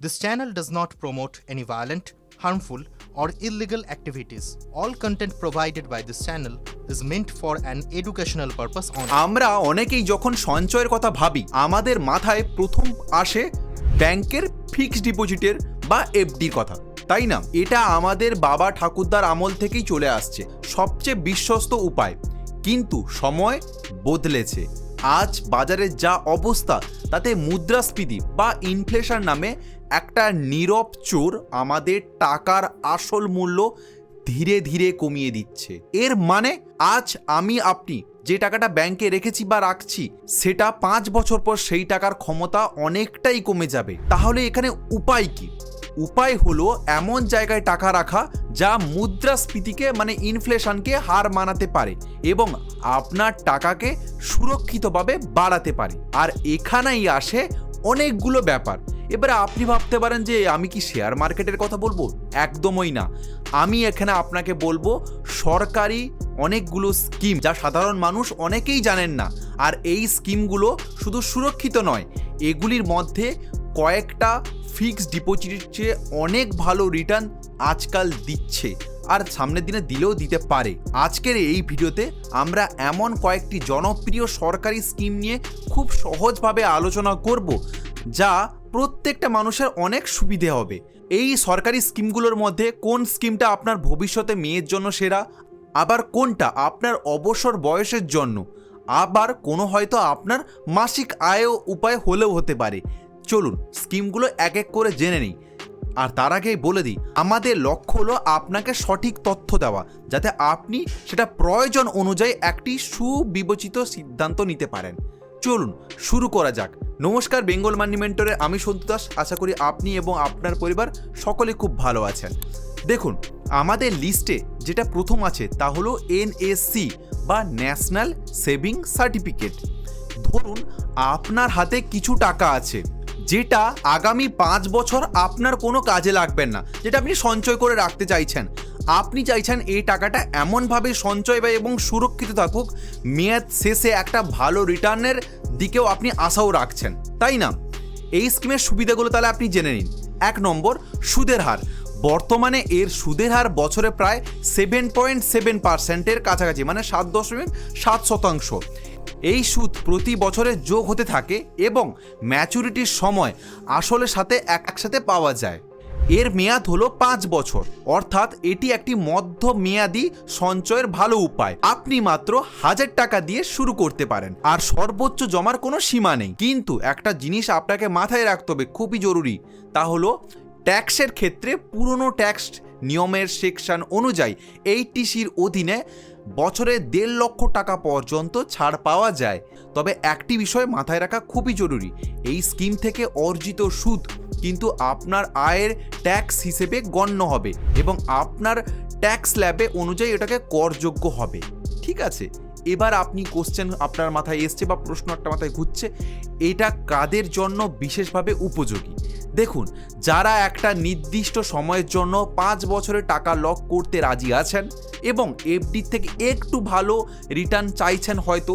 This channel does not promote any violent, harmful, or illegal activities. All content provided by this channel is meant for an educational purpose only. আমরা অনেকেই যখন সঞ্চয়ের কথা ভাবি আমাদের মাথায় প্রথম আসে ব্যাংকের ফিক্সড ডিপোজিটের বা এফডির কথা তাই না এটা আমাদের বাবা ঠাকুরদার আমল থেকেই চলে আসছে সবচেয়ে বিশ্বস্ত উপায় কিন্তু সময় বদলেছে আজ বাজারের যা অবস্থা তাতে মুদ্রাস্ফীতি বা ইনফ্লেশন নামে একটা নীরব চোর আমাদের টাকার আসল মূল্য ধীরে ধীরে কমিয়ে দিচ্ছে। এর মানে আজ আমি আপনি যে টাকাটা ব্যাংকে রেখেছি বা রাখছি, সেটা পাঁচ বছর পর সেই টাকার ক্ষমতা অনেকটাই কমে যাবে। তাহলে এখানে উপায় কি? উপায় হলো এমন জায়গায় টাকা রাখা যা মুদ্রাস্ফীতিকে মানে ইনফ্লেশনকে হার মানাতে পারে এবং আপনার টাকাকে সুরক্ষিতভাবে বাড়াতে পারে। আর এখানেই আসে অনেকগুলো ব্যাপার। এবারে আপনি ভাবতে পারেন যে আমি কি শেয়ার মার্কেটের কথা বলব? একদমই না। আমি এখানে আপনাকে বলব, সরকারি অনেকগুলো স্কিম যা সাধারণ মানুষ অনেকেই জানেন না, আর এই স্কিমগুলো শুধু সুরক্ষিত নয়, এগুলির মধ্যে কয়েকটা ফিক্সড ডিপোজিটের চেয়ে অনেক ভালো রিটার্ন আজকাল দিচ্ছে, আর সামনের দিনে দিলেও দিতে পারে। আজকের এই ভিডিওতে আমরা এমন কয়েকটি জনপ্রিয় সরকারি স্কিম নিয়ে খুব সহজভাবে আলোচনা করব, যা প্রত্যেকটা মানুষের অনেক সুবিধে হবে। এই সরকারি স্কিমগুলোর মধ্যে কোন স্কিমটা আপনার ভবিষ্যতে মেয়ের জন্য সেরা, আবার কোনটা আপনার অবসর বয়সের জন্য, আবার কোনো হয়তো আপনার মাসিক আয় উপায় হলেও হতে পারে। চলুন, স্কিমগুলো এক এক করে জেনে নিই। আর তার আগেই বলে দিই, আমাদের লক্ষ্য হলো আপনাকে সঠিক তথ্য দেওয়া, যাতে আপনি সেটা প্রয়োজন অনুযায়ী একটি সুবিবেচিত সিদ্ধান্ত নিতে পারেন। চলুন, শুরু করা যাক। নমস্কার, বেঙ্গল মানি মেন্টরে, আমি সন্তু দাস। আশা করি আপনি এবং আপনার পরিবার সকলে খুব ভালো আছেন। দেখুন, আমাদের লিস্টে যেটা প্রথম আছে তা হলো এনএসসি বা ন্যাশনাল সেভিং সার্টিফিকেট ধরুন, আপনার হাতে কিছু টাকা আছে, যেটা আগামী পাঁচ বছর আপনার কোনো কাজে লাগবেন না, যেটা আপনি সঞ্চয় করে রাখতে চাইছেন। আপনি চাইছেন এই টাকাটা এমনভাবে সঞ্চয় বা এবং সুরক্ষিত থাকুক, মেয়াদ শেষে একটা ভালো রিটার্নের দিকেও আপনি আশাও রাখছেন, তাই না? এই স্কিমের সুবিধাগুলো তাহলে আপনি জেনে নিন। এক নম্বর, সুদের হার। বর্তমানে এর সুদের হার বছরে প্রায় সেভেন পয়েন্ট সেভেন পার্সেন্টের কাছাকাছি মানে সাত দশমিক সাত শতাংশ। এই সুদ প্রতি বছরে যোগ হতে থাকে এবং ম্যাচুরিটির সময় আসলের সাথে এক একসাথে পাওয়া যায়। এর মেয়াদ হলো পাঁচ বছর। অর্থাৎ এটি একটি মধ্য মেয়াদি সঞ্চয়ের ভালো উপায়। আপনি মাত্র হাজার টাকা দিয়ে শুরু করতে পারেন। আর সর্বোচ্চ জমার কোনো সীমা নেই। কিন্তু একটা জিনিস আপনাকে মাথায় রাখতে হবে, খুবই জরুরি। তা হলো ট্যাক্সের ক্ষেত্রে পুরনো ট্যাক্স নিয়মের সেকশন অনুযায়ী এইটিসির অধীনে বছরে দেড় লক্ষ টাকা পর্যন্ত ছাড় পাওয়া যায়। তবে একটি বিষয় মাথায় রাখা খুবই জরুরি। এই স্কিম থেকে অর্জিত সুদ কিন্তু আপনার আয়ের ট্যাক্স হিসেবে গণ্য হবে এবং আপনার ট্যাক্স ল্যাবে অনুযায়ী এটাকে করযোগ্য হবে। ঠিক আছে? এবার আপনি কোশ্চেন আপনার মাথায় এসছে বা প্রশ্ন একটা মাথায় ঘুরছে, এটা কাদের জন্য বিশেষভাবে উপযোগী? দেখুন, যারা একটা নির্দিষ্ট সময়ের জন্য পাঁচ বছরে টাকা লক করতে রাজি আছেন এবং এফডি থেকে একটু ভালো রিটার্ন চাইছেন হয়তো,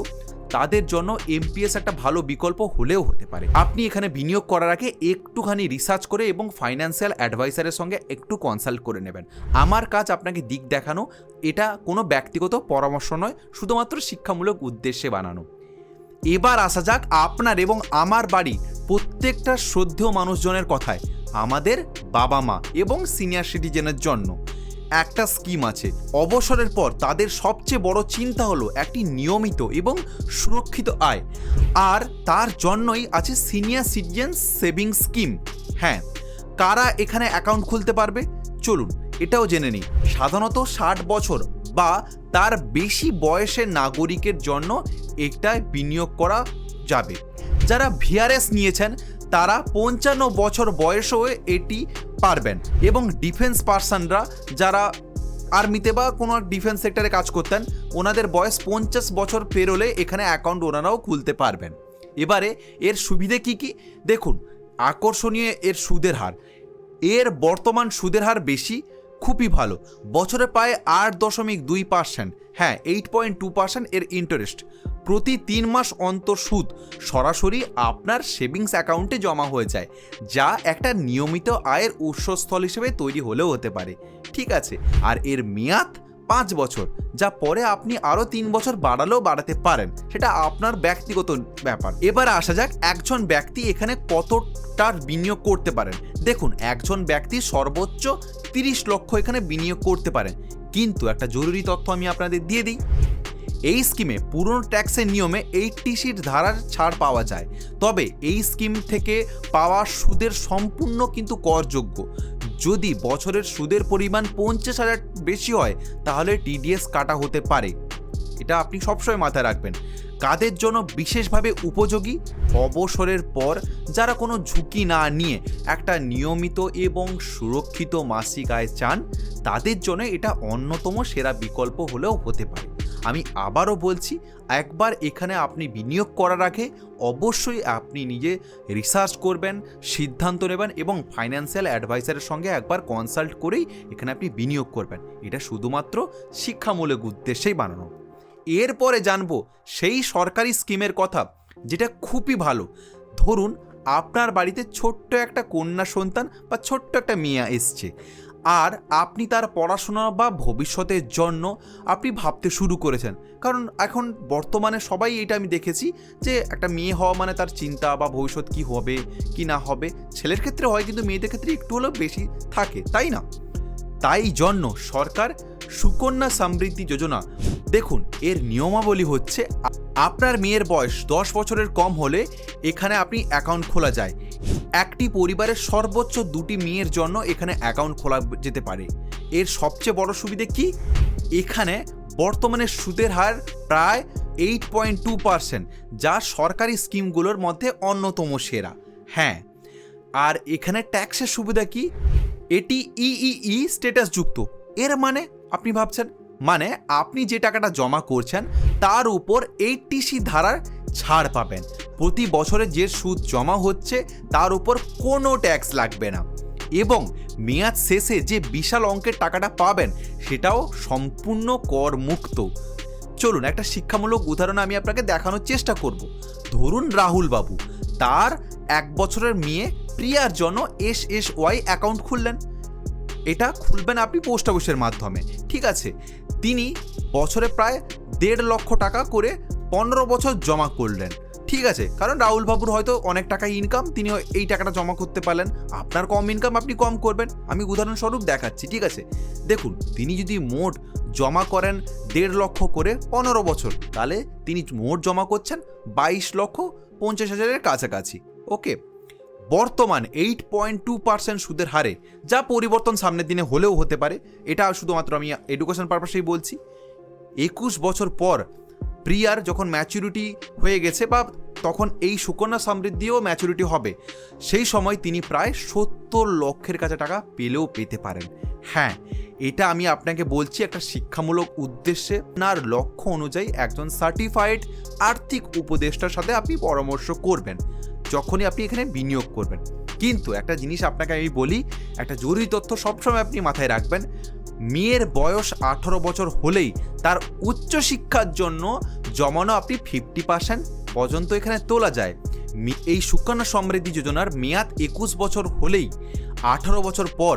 তাদের জন্য এমপিএস একটা ভালো বিকল্প হলেও হতে পারে। আপনি এখানে বিনিয়োগ করার আগে একটুখানি রিসার্চ করে এবং ফাইন্যান্সিয়াল অ্যাডভাইসারের সঙ্গে একটু কনসাল্ট করে নেবেন। আমার কাজ আপনাকে দিক দেখানো, এটা কোনো ব্যক্তিগত পরামর্শ নয়, শুধুমাত্র শিক্ষামূলক উদ্দেশ্যে বানানো। এবার আসা যাক আপনার এবং আমার বাড়ি প্রত্যেকটা শ্রদ্ধেয় মানুষজনের কথায়, আমাদের বাবা মা এবং সিনিয়র সিটিজেনের জন্য। একটা স্কিম আছে। অবসরের পর তাদের সবচেয়ে বড় চিন্তা হলো একটি নিয়মিত এবং সুরক্ষিত আয়। আর তার জন্যই আছে সিনিয়র সিটিজেন সেভিং স্কিম। হ্যাঁ কারা এখানে অ্যাকাউন্ট খুলতে পারবে? চলুন, এটাও জেনে নিই। সাধারণত ষাট বছর বা তার বেশি বয়সের নাগরিকের জন্য এটা বিনিয়োগ করা যাবে। যারা ভিআরএস নিয়েছেন তারা পঞ্চান্ন বছর বয়সেও এটি পারবেন। এবং ডিফেন্স পার্সনরা যারা আর্মিতে বা কোনো ডিফেন্স সেক্টরে কাজ করতেন, ওনাদের বয়স পঞ্চাশ বছর পেরোলে এখানে অ্যাকাউন্ট ওনারাও খুলতে পারবেন। এবারে এর সুবিধে কি কি? দেখুন, আকর্ষণীয় এর সুদের হার। এর বর্তমান সুদের হার বেশি খুবই ভালো। বছরে পায় আট দশমিক দুই পার্সেন্ট হ্যাঁ এইট পয়েন্ট টু পার্সেন্ট এর ইন্টারেস্ট প্রতি তিন মাস অন্তর সুদ সরাসরি আপনার সেভিংস অ্যাকাউন্টে জমা হয়ে যায়, যা একটা নিয়মিত আয়ের উৎসস্থল হিসেবে তৈরি হলেও হতে পারে। ঠিক আছে? আর এর মেয়াদ পাঁচ বছর, যা পরে আপনি আরও তিন বছর বাড়ালেও বাড়াতে পারেন। সেটা আপনার ব্যক্তিগত ব্যাপার। এবার আসা যাক একজন ব্যক্তি এখানে কতটার বিনিয়োগ করতে পারেন। দেখুন, একজন ব্যক্তি সর্বোচ্চ তিরিশ লক্ষ এখানে বিনিয়োগ করতে পারেন কিন্তু একটা জরুরি তথ্য আমি আপনাদের দিয়ে দিই। এই স্কিমে পুরনো ট্যাক্সের নিয়মে এইটটি সিট ধারার ছাড় পাওয়া যায়। তবে এই স্কিম থেকে পাওয়া সুদের সম্পূর্ণ কিন্তু করযোগ্য। যদি বছরের সুদের পরিমাণ পঞ্চাশ হাজার বেশি হয়, তাহলে টিডিএস কাটা হতে পারে। এটা আপনি সবসময় মাথায় রাখবেন। কাদের জন্য বিশেষভাবে উপযোগী? অবসরের পর যারা কোনো ঝুঁকি না নিয়ে একটা নিয়মিত এবং সুরক্ষিত মাসিক আয় চান, তাদের জন্য এটা অন্যতম সেরা বিকল্প হলেও হতে পারে। আমি আবারও বলছি, একবার এখানে আপনি বিনিয়োগ করার আগে অবশ্যই আপনি নিজে রিসার্চ করবেন, সিদ্ধান্ত নেবেন এবং ফাইন্যান্সিয়াল অ্যাডভাইসারের সঙ্গে একবার কনসাল্ট করেই এখানে আপনি বিনিয়োগ করবেন। এটা শুধুমাত্র শিক্ষামূলক উদ্দেশ্যেই বানানো। এরপরে জানব সেই সরকারি স্কিমের কথা, যেটা খুবই ভালো। ধরুন, আপনার বাড়িতে ছোট্ট একটা কন্যা সন্তান বা ছোট্ট একটা মেয়ে এসছে। আর আপনি তার পড়াশোনা বা ভবিষ্যতের জন্য আপনি ভাবতে শুরু করেছেন। কারণ এখন বর্তমানে সবাই এটা আমি দেখেছি যে একটা মেয়ে হওয়া মানে তার চিন্তা বা ভবিষ্যৎ কি হবে, কি না হবে। ছেলের ক্ষেত্রে হয় কিন্তু মেয়েদের ক্ষেত্রে একটু হলেও বেশি থাকে, তাই না? তাই জন্য সরকার সুকন্যা সমৃদ্ধি যোজনা, দেখুন এর নিয়মাবলী হচ্ছে, আপনার মেয়ের বয়স দশ বছরের কম হলে এখানে আপনি অ্যাকাউন্ট খোলা যায়। একটি পরিবারের সর্বোচ্চ দুটি মেয়ের জন্য এখানে অ্যাকাউন্ট খোলা যেতে পারে। এর সবচেয়ে বড় সুবিধে কি? এখানে বর্তমানে সুদের হার প্রায় এইট পয়েন্ট টু পার্সেন্ট যা সরকারি স্কিমগুলোর মধ্যে অন্যতম সেরা। হ্যাঁ আর এখানে ট্যাক্সের সুবিধা কি? এটি ইইই স্ট্যাটাস যুক্ত। এর মানে আপনি ভাবছেন মানে আপনি যে টাকাটা জমা করছেন, তার উপর এইটিসি ধারার ছাড় পাবেন। প্রতি বছরে যে সুদ জমা হচ্ছে, তার উপর কোনো ট্যাক্স লাগবে না। এবং মেয়াদ শেষে যে বিশাল অঙ্কের টাকাটা পাবেন, সেটাও সম্পূর্ণ কর মুক্ত চলুন, একটা শিক্ষামূলক উদাহরণ আমি আপনাকে দেখানোর চেষ্টা করব। ধরুন, রাহুল বাবু, তার এক বছরের মেয়ে প্রিয়ার জন্য এস এস ওয়াই অ্যাকাউন্ট খুললেন। এটা খুলবেন আপনি পোস্ট অফিসের মাধ্যমে, ঠিক আছে? তিনি বছরে প্রায় দেড় লক্ষ টাকা করে পনেরো বছর জমা করলেন। ঠিক আছে, কারণ রাহুল বাবুর হয়তো অনেক টাকা ইনকাম তিনি এই টাকাটা জমা করতে পারলেন। আপনার কম ইনকাম আপনি কম করবেন। আমি উদাহরণস্বরূপ দেখাচ্ছি, ঠিক আছে? দেখুন, তিনি যদি মোট জমা করেন দেড় লক্ষ করে পনেরো বছর, তাহলে তিনি মোট জমা করছেন বাইশ লক্ষ পঞ্চাশ হাজারের কাছাকাছি, ওকে? বর্তমান এইট পয়েন্ট টু পার্সেন্ট সুদের হারে যা পরিবর্তন সামনের দিনে হলেও হতে পারে, এটা শুধুমাত্র আমি এডুকেশন পারপাসেই বলছি। একুশ বছর পর প্রিয়ার যখন ম্যাচুরিটি হয়ে গেছে বা তখন এই সুকন্যা সমৃদ্ধিও ম্যাচুরিটি হবে, সেই সময় তিনি প্রায় সত্তর লক্ষের কাছে টাকা পেলেও পেতে পারেন। হ্যাঁ এটা আমি আপনাকে বলছি একটা শিক্ষামূলক উদ্দেশ্যে। আপনার লক্ষ্য অনুযায়ী একজন সার্টিফাইড আর্থিক উপদেষ্টার সাথে আপনি পরামর্শ করবেন, যখনই আপনি এখানে বিনিয়োগ করবেন। কিন্তু একটা জিনিস আপনাকে আমি বলি, একটা জরুরি তথ্য সবসময় আপনি মাথায় রাখবেন মেয়ের বয়স আঠারো বছর হলেই তার উচ্চশিক্ষার জন্য জমানো আপনি ফিফটি পার্সেন্ট পর্যন্ত এখানে তোলা যায়। এই সুকন্যা সমৃদ্ধি যোজনার মেয়াদ একুশ বছর হলেই আঠারো বছর পর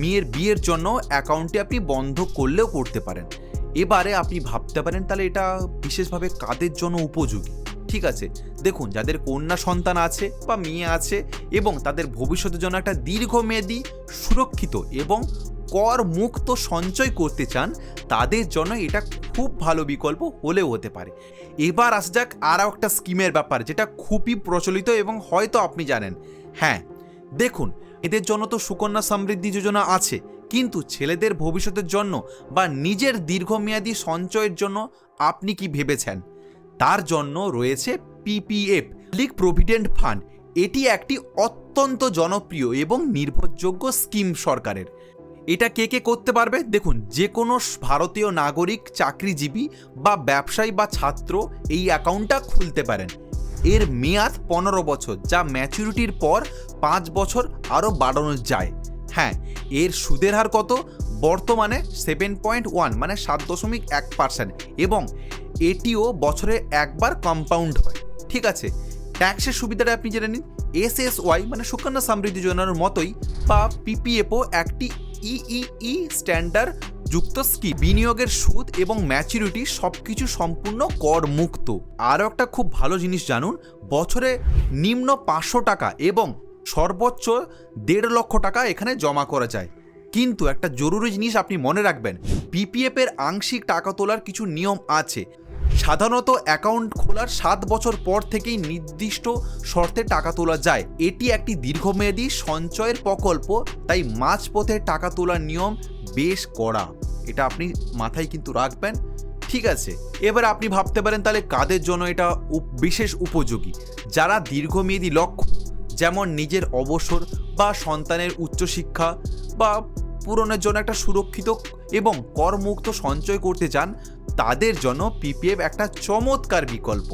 মেয়ের বিয়ের জন্য অ্যাকাউন্টটি আপনি বন্ধ করলেও করতে পারেন। এবারে আপনি ভাবতে পারেন তাহলে এটা বিশেষভাবে কাদের জন্য উপযোগী? ঠিক আছে, দেখুন যাদের কন্যা সন্তান আছে বা মেয়ে আছে এবং তাদের ভবিষ্যতের জন্য একটা দীর্ঘমেয়াদী সুরক্ষিত এবং কর মুক্ত সঞ্চয় করতে চান, তাদের জন্য এটা খুব ভালো বিকল্প হলেও হতে পারে। এবার আসা যাক আরও একটা স্কিমের ব্যাপার, যেটা খুবই প্রচলিত এবং হয়তো আপনি জানেন। হ্যাঁ দেখুন, এদের জন্য তো সুকন্যা সমৃদ্ধি যোজনা আছে, কিন্তু ছেলেদের ভবিষ্যতের জন্য বা নিজের দীর্ঘমেয়াদী সঞ্চয়ের জন্য আপনি কি ভেবেছেন? তার জন্য রয়েছে পিপিএফ পাবলিক প্রভিডেন্ট ফান্ড এটি একটি অত্যন্ত জনপ্রিয় এবং নির্ভরযোগ্য স্কিম সরকারের। এটা কে কে করতে পারবে? দেখুন, যে কোনো ভারতীয় নাগরিক, চাকরিজীবী বা ব্যবসায়ী বা ছাত্র এই অ্যাকাউন্টটা খুলতে পারেন। এর মেয়াদ পনেরো বছর, যা ম্যাচুরিটির পর পাঁচ বছর আরও বাড়ানো যায়। হ্যাঁ এর সুদের হার কত? বর্তমানে সেভেন পয়েন্ট ওয়ান মানে সাত দশমিক এক পার্সেন্ট এবং এটিও বছরে একবার কম্পাউন্ড হয়। ঠিক আছে, ট্যাক্সের সুবিধাটা আপনি জেনে নিন। এস এস ওয়াই মানে সুকন্যা সমৃদ্ধি যোজনার মতোই বা পিপিএফও একটি ইইই স্ট্যান্ডার্ড যুক্ত স্কিম বিনিয়োগের সুদ এবং ম্যাচুরিটি সব কিছু সম্পূর্ণ কর মুক্ত। আরও একটা খুব ভালো জিনিস জানুন, বছরে নিম্ন পাঁচশো টাকা এবং সর্বোচ্চ দেড় লক্ষ টাকা এখানে জমা করা যায়। কিন্তু একটা জরুরি জিনিস আপনি মনে রাখবেন পিপিএফ এর আংশিক টাকা তোলার কিছু নিয়ম আছে। সাধারণত অ্যাকাউন্ট খোলার সাত বছর পর থেকেই নির্দিষ্ট শর্তে টাকা তোলা যায়। এটি একটি দীর্ঘমেয়াদী সঞ্চয়ের প্রকল্প, তাই মাঝপথে টাকা তোলার নিয়ম বেশ কড়া। এটা আপনি মাথায় কিন্তু রাখবেন। ঠিক আছে, এবার আপনি ভাবতে পারেন তাহলে কাদের জন্য এটা বিশেষ উপযোগী? যারা দীর্ঘমেয়াদী লক্ষ্য, যেমন নিজের অবসর বা সন্তানের উচ্চশিক্ষা বা পূরণের জন্য একটা সুরক্ষিত এবং করমুক্ত সঞ্চয় করতে চান, তাদের জন্য পিপিএফ একটা চমৎকার বিকল্প।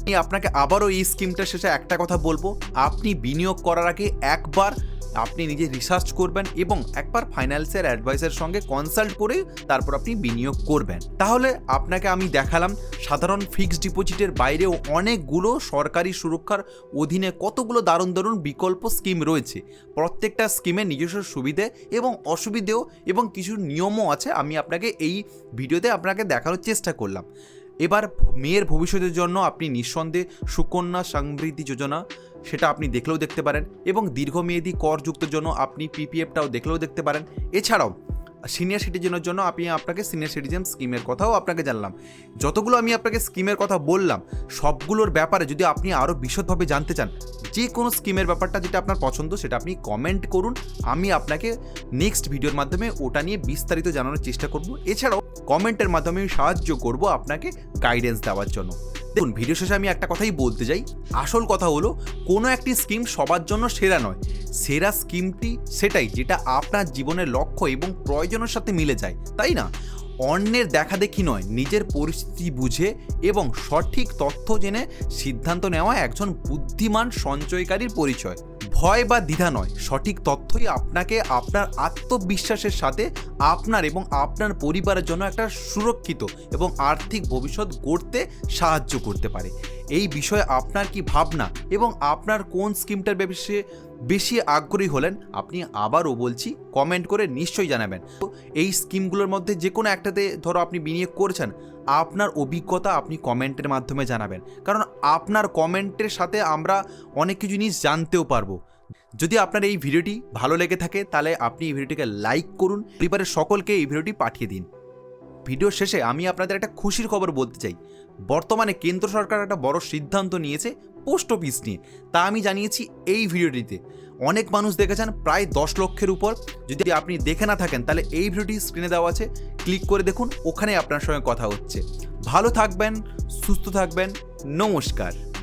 আমি আপনাকে আবারও এই স্কিমটার শেষে একটা কথা বলব। আপনি বিনিয়োগ করার আগে একবার আপনি নিজে রিসার্চ করবেন এবং একবার ফাইন্যান্সিয়াল অ্যাডভাইসের সঙ্গে কনসাল্ট করে তারপর আপনি বিনিয়োগ করবেন। তাহলে আপনাকে আমি দেখালাম সাধারণ ফিক্সড ডিপোজিটের বাইরেও অনেকগুলো সরকারি সুরক্ষার অধীনে কতগুলো দারুণ দারুণ বিকল্প স্কিম রয়েছে। প্রত্যেকটা স্কিমে নিজস্ব সুবিধে এবং অসুবিধেও এবং কিছু নিয়মও আছে। আমি আপনাকে এই ভিডিওতে আপনাকে দেখানোর চেষ্টা করলাম। এবার মেয়ের ভবিষ্যতের জন্য আপনি নিঃসন্দেহে সুকন্যা সমৃদ্ধি যোজনা সেটা আপনি দেখলেও দেখতে পারেন এবং দীর্ঘমেয়াদী করযুক্তের জন্য আপনি পিপিএফটাও দেখলেও দেখতে পারেন। এছাড়াও সিনিয়র সিটিজেনের জন্য আমি আপনাকে সিনিয়র সিটিজেন স্কিমের কথাও আপনাকে জানলাম। যতগুলো আমি আপনাকে স্কিমের কথা বললাম, সবগুলোর ব্যাপারে যদি আপনি আরও বিশদভাবে জানতে চান, যে কোনো স্কিমের ব্যাপারটা যেটা আপনার পছন্দ, সেটা আপনি কমেন্ট করুন। আমি আপনাকে নেক্সট ভিডিওর মাধ্যমে ওটা নিয়ে বিস্তারিত জানানোর চেষ্টা করব। এছাড়াও কমেন্টের মাধ্যমে আমি সাহায্য করব আপনাকে গাইডেন্স দেওয়ার জন্য। দেখুন ভিডিও শেষে আমি একটা কথাই বলতে চাই। আসল কথা হলো, কোনো একটি স্কিম সবার জন্য সেরা নয়। সেরা স্কিমটি সেটাই যেটা আপনার জীবনের লক্ষ্য এবং প্রয়োজনের সাথে মিলে যায়, তাই না? অন্যের দেখা দেখি নয়, নিজের পরিস্থিতি বুঝে এবং সঠিক তথ্য জেনে সিদ্ধান্ত নেওয়া একজন বুদ্ধিমান সঞ্চয়কারীর পরিচয়। ভয় বা দ্বিধা নয়। সঠিক তথ্যই আপনাকে আপনার আত্মবিশ্বাসের সাথে আপনার এবং আপনার পরিবারের জন্য একটা সুরক্ষিত এবং আর্থিক ভবিষ্যৎ গড়তে সাহায্য করতে পারে। এই বিষয়ে আপনার কি ভাবনা এবং আপনার কোন স্কিমটার বিষয়ে বেশি আগ্রহী হলেন, আপনি আবারও বলছি কমেন্ট করে নিশ্চয়ই জানাবেন। তো এই স্কিমগুলোর মধ্যে যে কোনো একটাতে ধরো আপনি বিনিয়োগ করেছেন, আপনার অভিজ্ঞতা আপনি কমেন্টের মাধ্যমে জানাবেন। কারণ আপনার কমেন্টের সাথে আমরা অনেক কিছু জিনিস জানতেও পারব। যদি আপনার এই ভিডিওটি ভালো লেগে থাকে, তাহলে আপনি এই ভিডিওটিকে লাইক করুন, পরিবারের সকলকে এই ভিডিওটি পাঠিয়ে দিন। ভিডিও শেষে আমি আপনাদের একটা খুশির খবর বলতে চাই। বর্তমানে কেন্দ্র সরকার একটা বড় সিদ্ধান্ত নিয়েছে পোস্ট অফিস নিয়ে। তা আমি জানিয়েছি এই ভিডিওটিতে। অনেক মানুষ দেখেছেন প্রায় দশ লক্ষের উপর। যদি আপনি দেখে না থাকেন, তাহলে এই ভিডিওটি স্ক্রিনে দেওয়া আছে। ক্লিক করে দেখুন, ওখানে আপনার সঙ্গে কথা হচ্ছে। ভালো থাকবেন, সুস্থ থাকবেন। নমস্কার।